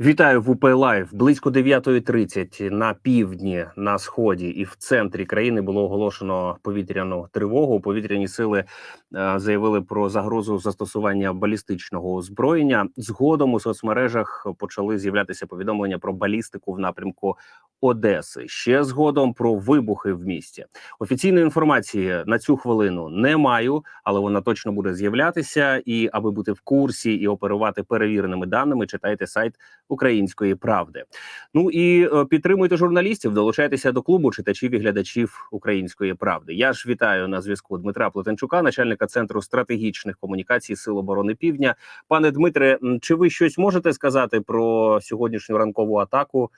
Вітаю в УП Лайв. Близько 9.30 на півдні, на сході і в центрі країни було оголошено повітряну тривогу. Повітряні сили е, заявили про загрозу застосування балістичного озброєння. Згодом у соцмережах почали з'являтися повідомлення про балістику в напрямку Одеси. Ще згодом про вибухи в місті. Офіційної інформації на цю хвилину не маю, але вона точно буде з'являтися. І аби бути в курсі і оперувати перевіреними даними, читайте сайт української правди. Ну і е, підтримуйте журналістів, долучайтеся до клубу читачів і глядачів української правди. Я ж вітаю на зв'язку Дмитра Плетенчука, начальника центру стратегічних комунікацій Сил оборони Півдня. Пане Дмитре, чи ви щось можете сказати про сьогоднішню ранкову атаку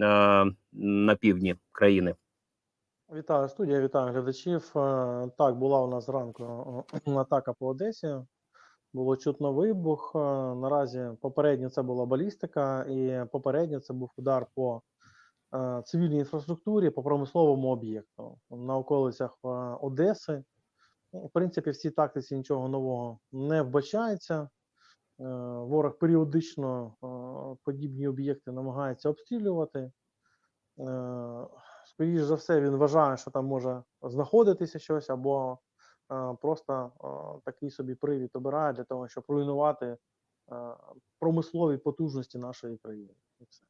е, на півдні країни? Вітаю студія, вітаю глядачів. Е, Так, була у нас зранку е, атака по Одесі. Було чутно вибух. Е, Наразі попередньо це була балістика, і попередньо це був удар по е, цивільній інфраструктурі, по промисловому об'єкту на околицях е, Одеси. Ну, В принципі, в цій тактиці нічого нового не вбачається. Ворог періодично подібні об'єкти намагається обстрілювати. Е, скоріш за все, він вважає, що там може знаходитися щось, або просто е, такий собі привід обирає для того, щоб руйнувати е, промислові потужності нашої країни. І все.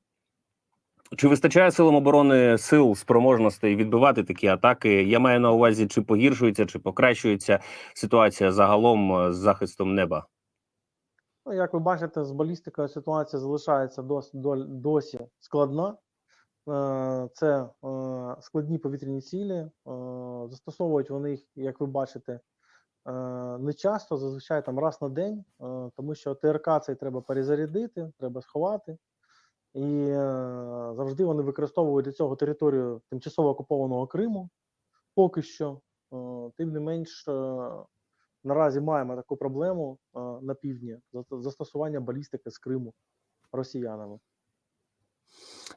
Чи вистачає силам оборони сил спроможностей відбивати такі атаки? Я маю на увазі, чи погіршується, чи покращується ситуація загалом е, з захистом неба? Ну, як ви бачите, з балістикою ситуація залишається дос, дол- досі складна. Е, Це е, складні повітряні цілі. е, Застосовують вони їх, як ви бачите, не часто, зазвичай там раз на день, тому що ТРК цей треба перезарядити, треба сховати. І завжди вони використовують для цього територію тимчасово окупованого Криму. Поки що, тим не менш, наразі маємо таку проблему на півдні застосування балістики з Криму росіянами.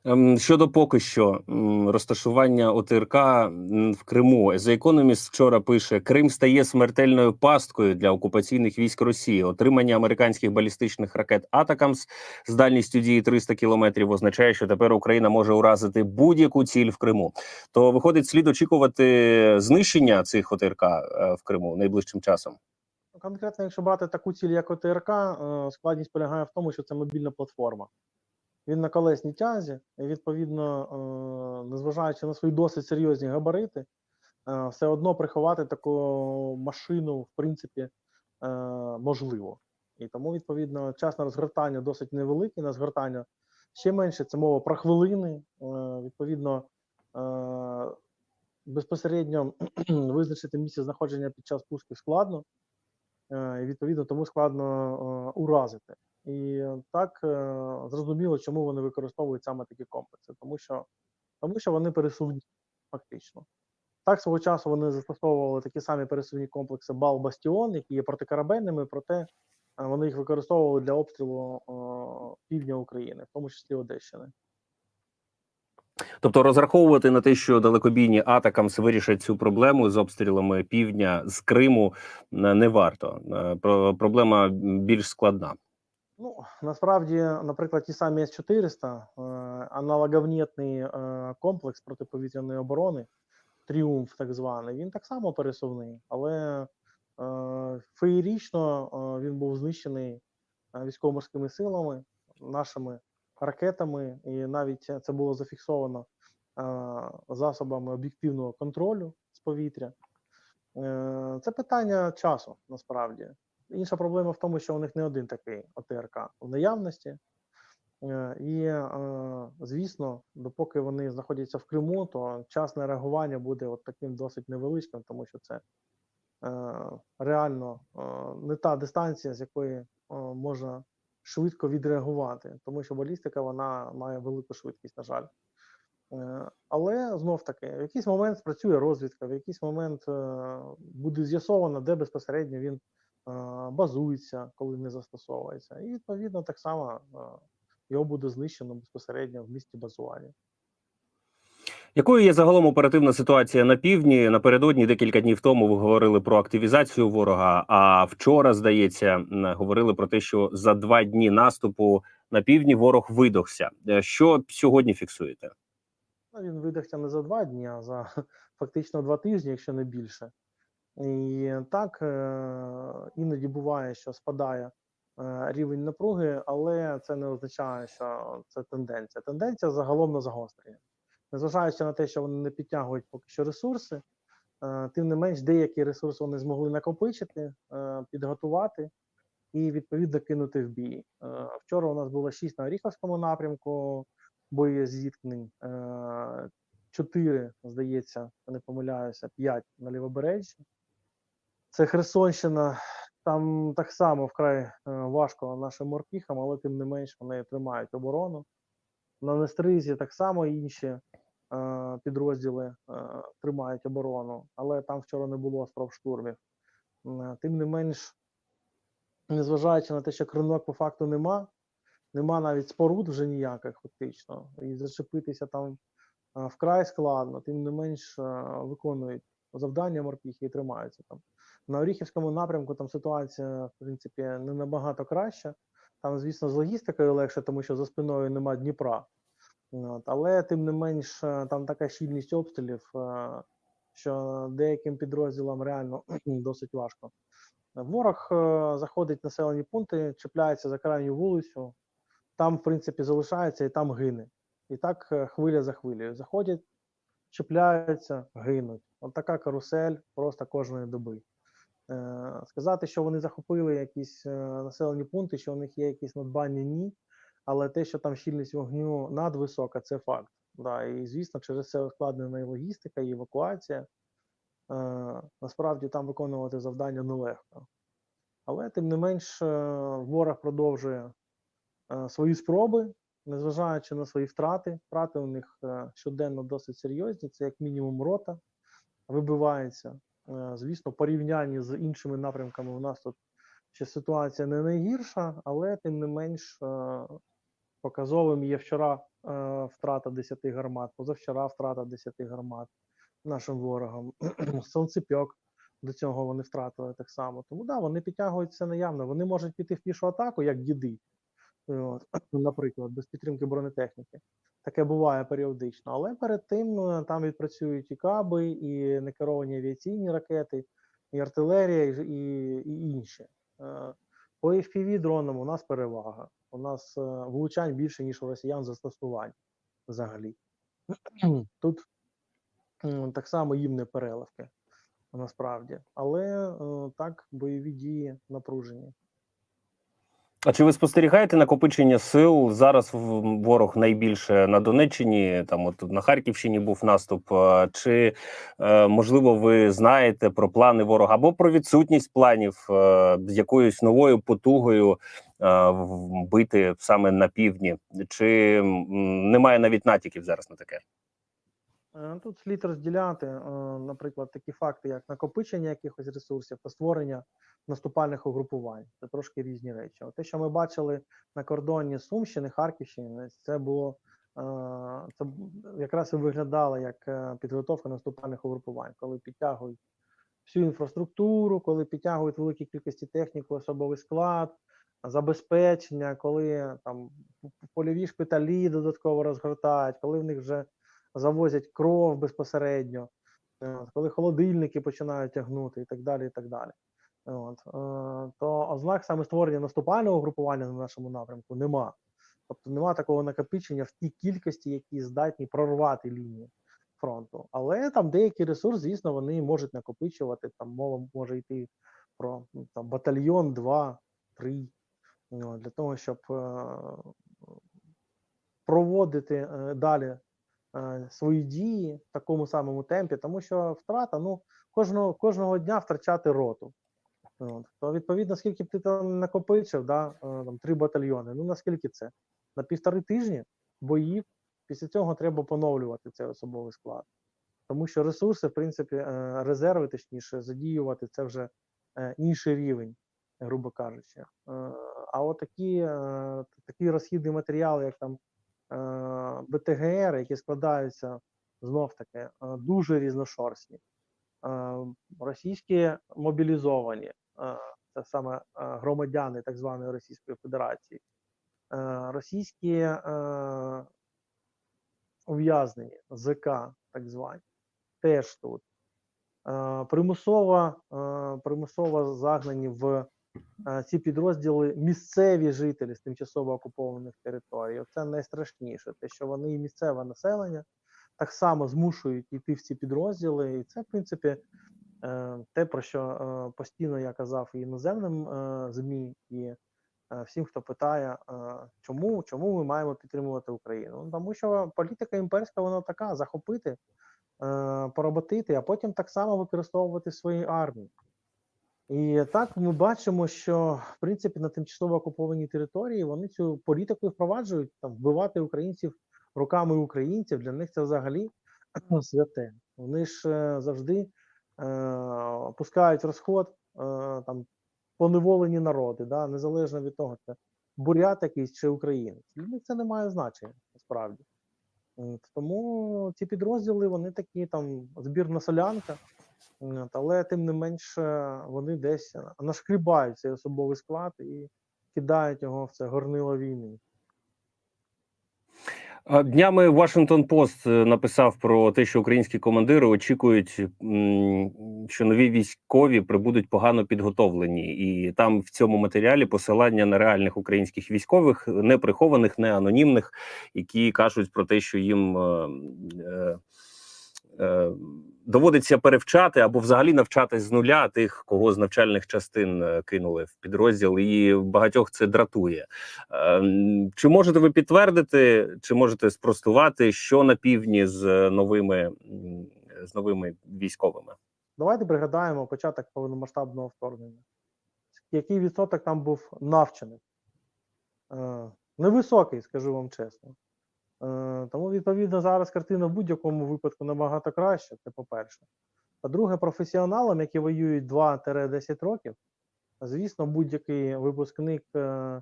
Ем, Щодо поки що розташування ОТРК в Криму, The Economist вчора пише: Крим стає смертельною пасткою для окупаційних військ Росії. Отримання американських балістичних ракет Атакамс з дальністю дії 300 кілометрів означає, що тепер Україна може уразити будь-яку ціль в Криму. То виходить, слід очікувати знищення цих ОТРК е, в Криму найближчим часом. Ну, Конкретно, якщо брати таку ціль, як ОТРК, е, складність полягає в тому, що це мобільна платформа. Він на колесній тязі, і відповідно, е, незважаючи на свої досить серйозні габарити, е, все одно приховати таку машину, в принципі, е, можливо. І тому, відповідно, час на розгортання досить невеликий, на згортання ще менше. Це мова про хвилини. Відповідно, безпосередньо визначити місце знаходження під час пусків складно. І відповідно тому складно уразити. І так е, зрозуміло, чому вони використовують саме такі комплекси, тому що, тому що вони пересувні, фактично. Так, свого часу вони застосовували такі самі пересувні комплекси Бал Бастіон, які є протикорабельними, проте е, вони їх використовували для обстрілу е, півдня України, в тому числі Одещини. Тобто розраховувати на те, що далекобійні атакамс вирішать цю проблему з обстрілами півдня з Криму не варто. Про- Проблема більш складна. Ну, насправді, наприклад, ті самі С-400, е, аналоговнітний е, комплекс протиповітряної оборони, Тріумф так званий, він так само пересувний, але е, феєрічно він був знищений військово-морськими силами, нашими ракетами, і навіть це було зафіксовано засобами об'єктивного контролю з повітря. Це питання часу насправді. Інша проблема в тому, що у них не один такий ОТРК в наявності. Е, І, е, звісно, допоки вони знаходяться в Криму, то час на реагування буде от таким досить невеличким, тому що це е, реально не та дистанція, з якої можна швидко відреагувати, тому що балістика вона має велику швидкість, на жаль. Але знов таки, в якийсь момент спрацює розвідка, в якийсь момент буде з'ясовано, де безпосередньо він базується, коли не застосовується. І відповідно так само його буде знищено безпосередньо в місті базування. Якою є загалом оперативна ситуація на півдні? Напередодні декілька днів тому ви говорили про активізацію ворога. А вчора, здається, говорили про те, що за два дні наступу на півдні ворог видохся. Е, Що сьогодні фіксуєте? Ну, він видихся не за два дні, а за фактично два тижні, якщо не більше. І так е, іноді буває, що спадає е, рівень напруги, але це не означає, що це тенденція. Тенденція загалом на загострення. Незважаючи на те, що вони не підтягують поки що ресурси, е, тим не менш деякі ресурси вони змогли накопичити, підготувати і відповідно кинути в бій. Вчора у нас було 6 на Оріховському напрямку боєзіткнень, е, 4, здається, не помиляюся, 5 на лівобережжі. Це Херсонщина. Там так само вкрай е, важко нашим морпіхам, але тим не менш вони тримають оборону. На Нестризі так само інші е, підрозділи е, тримають оборону, але там вчора не було спроб штурмів. М, Тим не менш, незважаючи на те, що кринок по факту нема, нема навіть споруд вже ніяких фактично, і зачепитися там е, вкрай складно, тим не менш е, виконують завдання морпіхи і тримаються там. На Оріхівському напрямку там ситуація, в принципі, не набагато краща. Там, звісно, з логістикою легше, тому що за спиною нема Дніпра. От. Але тим не менш, е, там така щільність обстрілів, е, що деяким підрозділам реально досить важко. Ворог е, заходить в населені пункти, чіпляється за крайню вулицю, там, в принципі, залишається і там гине. І так хвиля за хвилею. Заходять, чіпляються, гинуть. От така карусель просто кожної доби. Е, Сказати, що вони захопили якісь е, населені пункти, що у них є якісь надбання, ні. Але те, що там щільність вогню надвисока, це факт. Да, і звісно, через це ускладнена і логістика, і евакуація. Е, насправді там виконувати завдання нелегко. Але тим не менш, ворог продовжує свої спроби, незважаючи на свої втрати. Втрати у них щоденно досить серйозні. Це як мінімум рота вибивається. Е, Звісно, порівнянні з іншими напрямками у нас тут ще ситуація не найгірша, але тим не менш е, показовим є вчора е, втрата 10 гармат, позавчора втрата 10 гармат нашим ворогам. Сонцепьок до цього вони втратили так само. Тому да, вони підтягуються наявно. Вони можуть піти в пішу атаку, як діди, наприклад, без підтримки бронетехніки. Таке буває періодично. Але перед тим е, там відпрацюють і каби, і некеровані авіаційні ракети, і артилерія, і, і, інші. Е, По FPV дронам у нас перевага. У нас е, влучань більше, ніж у росіян застосувань взагалі. Тут так само їм не переливки насправді. Але так, бойові дії напружені. А чи ви спостерігаєте накопичення сил? Зараз ворог найбільше на Донеччині, там от на Харківщині був наступ. Чи е, можливо ви знаєте про плани ворога або про відсутність планів е, з якоюсь новою потугою е, бити саме на півдні? Чи немає навіть натяків зараз на таке? Е, Тут слід розділяти, е, наприклад, такі факти, як накопичення якихось ресурсів та створення наступальних угрупувань. Це трошки різні речі. Те, що ми бачили на кордоні Сумщини, Харківщини, це було е, це якраз і виглядало як підготовка наступальних угрупувань, коли підтягують всю інфраструктуру, коли підтягують великі кількості техніку, особовий склад, забезпечення, коли там польові шпиталі додатково розгортають, коли в них вже завозять кров безпосередньо, е, коли холодильники починають тягнути і так далі. і так далі. От, е, то ознак саме створення наступального групування на нашому напрямку нема. Тобто нема такого накопичення в тій кількості, які здатні прорвати лінію фронту. Але там деякий ресурс, звісно, вони можуть накопичувати. Там мова може йти про ну, там, батальйон, два, три, ну, для того, щоб е, проводити далі свої дії в такому самому темпі, тому що втрата, ну, кожного, кожного дня втрачати роту. От. То відповідно, скільки б ти там накопичив, да, е, там, три батальйони. Ну наскільки це? На півтори тижні боїв, після цього треба поновлювати цей особовий склад. Тому що ресурси, в принципі, е, резерви, точніше, задіювати це вже е, інший рівень, грубо кажучи. Е, А от такі, е, такі розхідні матеріали, як там е, БТГР, які складаються знов таки е, дуже різношорстні. Е, Російські мобілізовані, е, це саме е, громадяни так званої Російської Федерації, російські е, ув'язнені, ЗК, так звані, теж тут. Е, примусово, е, примусово загнані в е, ці підрозділи місцеві жителі з тимчасово окупованих територій. Це найстрашніше, те, що вони і місцеве населення так само змушують йти в ці підрозділи, і це, в принципі, е, те, про що е, постійно я казав і іноземним е, ЗМІ, і всім, хто питає, чому, чому ми маємо підтримувати Україну. Ну, Тому що політика імперська вона така: захопити, поработити, а потім так само використовувати в своїй армії. І так ми бачимо, що в принципі на тимчасово окупованій території вони цю політику впроваджують там вбивати українців руками українців. Для них це взагалі святе. Вони ж е, завжди е, пускають розход е, там поневолені народи, да, незалежно від того, це бурят якийсь чи українець. Для них це не має значення насправді. Тому ці підрозділи вони такі там збірна солянка, але тим не менш е, вони десь нашкрібають цей особовий склад і кидають його в це горнило війни. Днями Washington Post е, написав про те, що українські командири очікують, що нові військові прибудуть погано підготовлені, і там в цьому матеріалі посилання на реальних українських військових, не прихованих, не анонімних, які кажуть про те, що їм е, е, доводиться перевчати або взагалі навчатись з нуля тих, кого з навчальних частин е, кинули в підрозділ, і багатьох це дратує. Ем, Чи можете ви підтвердити, чи можете спростувати, що на півдні з е, новими з новими військовими? Давайте пригадаємо початок повномасштабного вторгнення. Який відсоток там був навчений? Е, невисокий, скажу вам чесно. Е, тому, відповідно, зараз картина в будь-якому випадку набагато краще, це по-перше. По-друге, професіоналам, які воюють 2-10 років, звісно, будь-який випускник е, е,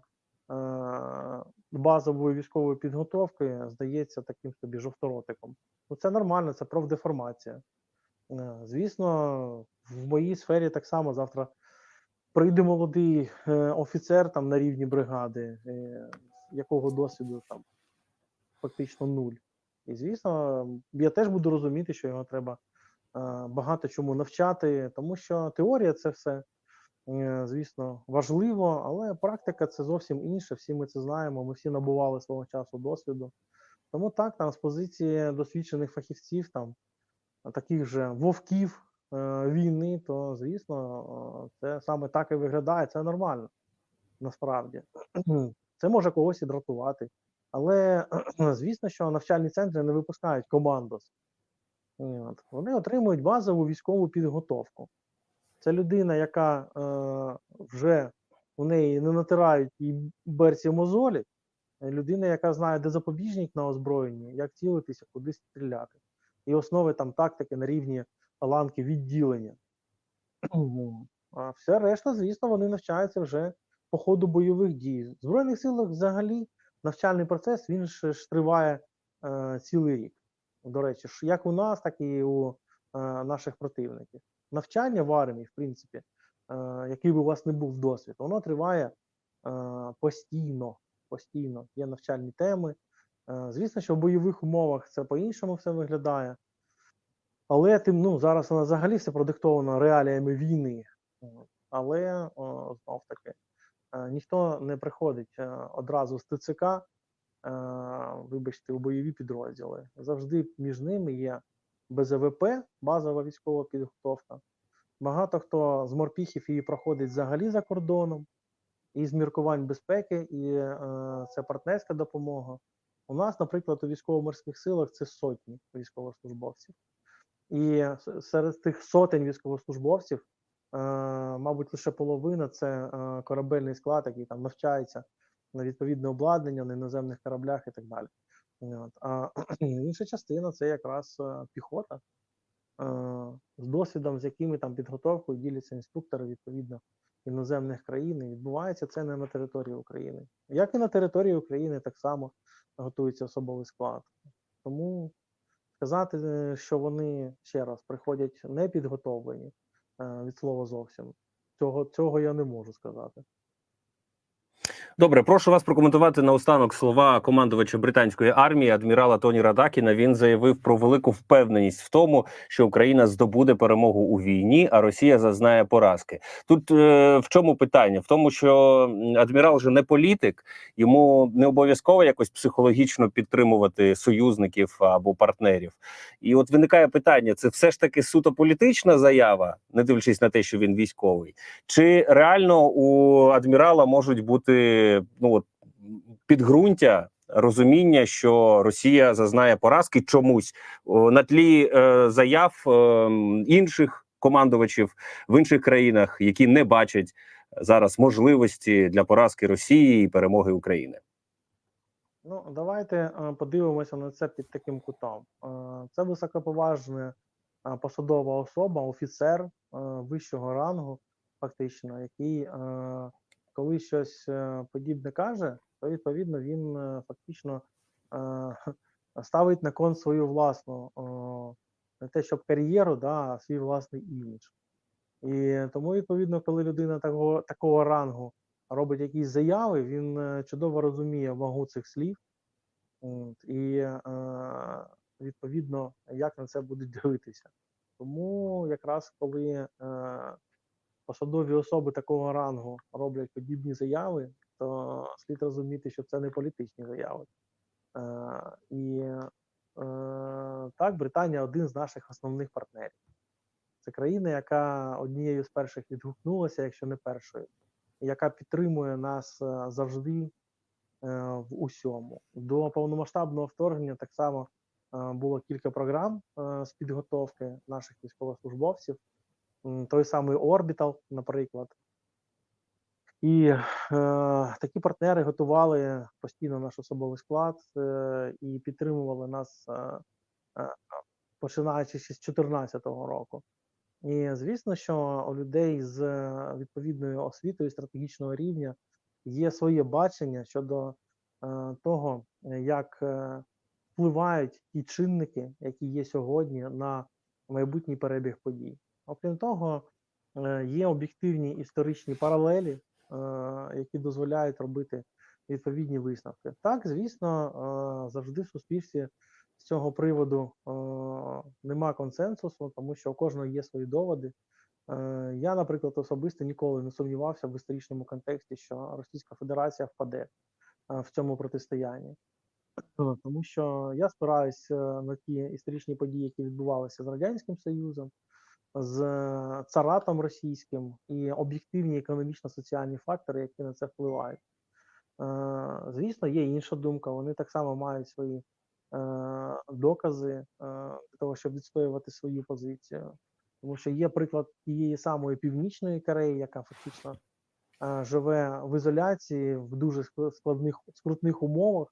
базової військової підготовки здається таким собі жовторотиком. Ну, це нормально, це профдеформація. Звісно, в моїй сфері так само завтра прийде молодий офіцер там на рівні бригади, якого досвіду там фактично нуль. І звісно, я теж буду розуміти, що його треба е, багато чому навчати, тому що теорія це все, е, звісно, важливо, але практика це зовсім інше. Всі ми це знаємо. Ми всі набували свого часу досвіду. Тому так, там з позиції досвідчених фахівців, там таких же вовків е, війни, то звісно, це саме так і виглядає. Це нормально насправді. Це може когось і дратувати. Але звісно, що навчальні центри не випускають командос. От. Вони отримують базову військову підготовку. Це людина, яка е, вже у неї не натирають і берці мозолі, е, людина, яка знає, де запобіжник на озброєнні, як цілитися, куди стріляти. І основи там тактики на рівні ланки відділення. А все решта, звісно, вони навчаються вже по ходу бойових дій. В Збройних силах взагалі навчальний процес він ж, ж триває е, цілий рік. До речі, як у нас, так і у е, наших противників. Навчання в армії, в принципі, е, який би у вас не був досвід, воно триває е, постійно. Постійно є навчальні теми. Е, звісно, що в бойових умовах це по-іншому все виглядає. Але тим, ну, зараз вона взагалі все продиктовано реаліями війни. Але знов таки, ніхто не приходить е, одразу з ТЦК, е, вибачте, у бойові підрозділи. Завжди між ними є БЗВП, базова військова підготовка. Багато хто з морпіхів її проходить взагалі за кордоном, і з міркувань безпеки, і е, це партнерська допомога. У нас, наприклад, у військово-морських силах це сотні військовослужбовців. І серед тих сотень військовослужбовців, е, мабуть, лише половина це е, корабельний склад, який там навчається на відповідне обладнання на іноземних кораблях і так далі. А інша частина це якраз е, піхота е, з досвідом, з якими там підготовкою діляться інструктори відповідно іноземних країн. І відбувається це не на території України. Як і на території України так само готується особовий склад. Тому сказати, е, що вони ще раз приходять не підготовлені е, від слова зовсім. Цього, цього я не можу сказати. Добре, прошу вас прокоментувати наостанок слова командувача британської армії адмірала Тоні Радакіна. Він заявив про велику впевненість в тому, що Україна здобуде перемогу у війні, а Росія зазнає поразки. Тут е, в чому питання? В тому, що адмірал же не політик, йому не обов'язково якось психологічно підтримувати союзників або партнерів. І от виникає питання: це все ж таки суто політична заява, не дивлячись на те, що він військовий, чи реально у адмірала можуть бути ну от підґрунтя розуміння, що Росія зазнає поразки чомусь на тлі е, заяв е, інших командувачів в інших країнах, які не бачать зараз можливості для поразки Росії і перемоги України. Ну, давайте е, подивимося на це під таким кутом. Е, Це високоповажна е, посадова особа, офіцер вищого рангу, фактично, який, коли щось е, подібне каже, то відповідно він е, фактично е, ставить на кон свою власну не те, щоб кар'єру, да, а свій власний імідж. І тому, відповідно, коли людина такого, такого рангу робить якісь заяви, він чудово розуміє вагу цих слів, і відповідно, як на це будуть дивитися. Тому якраз коли посадові особи такого рангу роблять подібні заяви, то слід розуміти, що це не політичні заяви. Е, і е, так, Британія один з наших основних партнерів. Це країна, яка однією з перших відгукнулася, якщо не першою, яка підтримує нас е, завжди в усьому. До повномасштабного вторгнення так само було кілька програм з підготовки наших військовослужбовців. Той самий Орбітал, наприклад. І е, такі партнери готували постійно наш особовий склад е, і підтримували нас, е, е, починаючи з 2014 року. І звісно, що у людей з е, відповідною освітою стратегічного рівня є своє бачення щодо е, того, як е, впливають ті чинники, які є сьогодні на майбутній перебіг подій. Окрім того, е, є об'єктивні історичні паралелі, е, які дозволяють робити відповідні висновки. Так, звісно, е, завжди в суспільстві з цього приводу нема консенсусу, тому що у кожного є свої доводи. Я, наприклад, особисто ніколи не сумнівався в історичному контексті, що Російська Федерація впаде в цьому протистоянні. Тому що я спираюся на ті історичні події, які відбувалися з Радянським Союзом, з е, царатом російським і об'єктивні економічно-соціальні фактори, які на це впливають. Е, Звісно, є інша думка. Вони так само мають свої е, докази для того, щоб відстоювати свою позицію. Тому що є приклад тієї самої Північної Кореї, яка фактично живе в ізоляції в дуже складних скрутних умовах,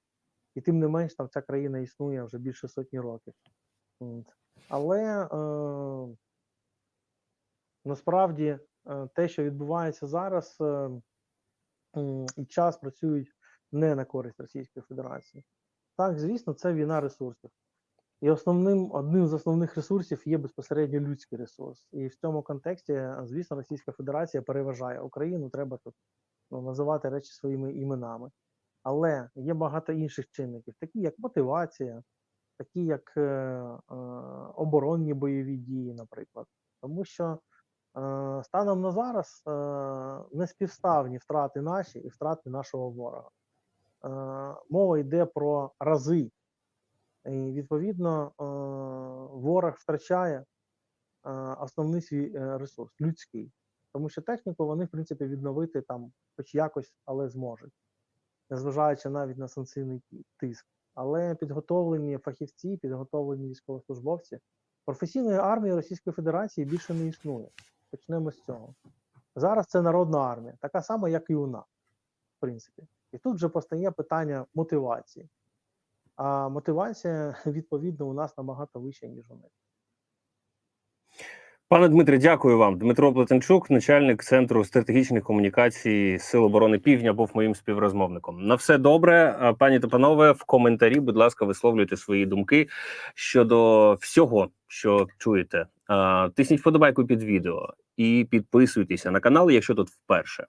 і тим не менш там ця країна існує вже більше сотні років. Але насправді е, те, що відбувається зараз, е, і час працюють не на користь Російської Федерації. Так, звісно, це війна ресурсів. І основним одним з основних ресурсів є безпосередньо людський ресурс. І в цьому контексті, е, звісно, Російська Федерація переважає Україну. Треба тут ну, називати речі своїми іменами. Але є багато інших чинників, такі як мотивація, такі як е, е, оборонні бойові дії, наприклад. Тому що станом на зараз е, неспівставні втрати наші і втрати нашого ворога. Е, мова йде про рази. І відповідно е, ворог втрачає е, основний свій е, ресурс людський, тому що техніку вони, в принципі, відновити там, хоч якось, але зможуть, незважаючи навіть на санкційний тиск. Але підготовлені фахівці, підготовлені військовослужбовці професійної армії Російської Федерації більше не існує. Почнемо з цього. Зараз це народна армія, така сама, як і у нас, в принципі. І тут вже постає питання мотивації. А мотивація, відповідно, у нас набагато вища, ніж у них. Пане Дмитре, дякую вам. Дмитро Плетенчук, начальник центру стратегічних комунікацій Сил оборони Півдня, був моїм співрозмовником. На все добре, пані та панове. В коментарі, будь ласка, висловлюйте свої думки щодо всього, що чуєте. А, Тисніть вподобайку під відео і підписуйтеся на канал, якщо тут вперше.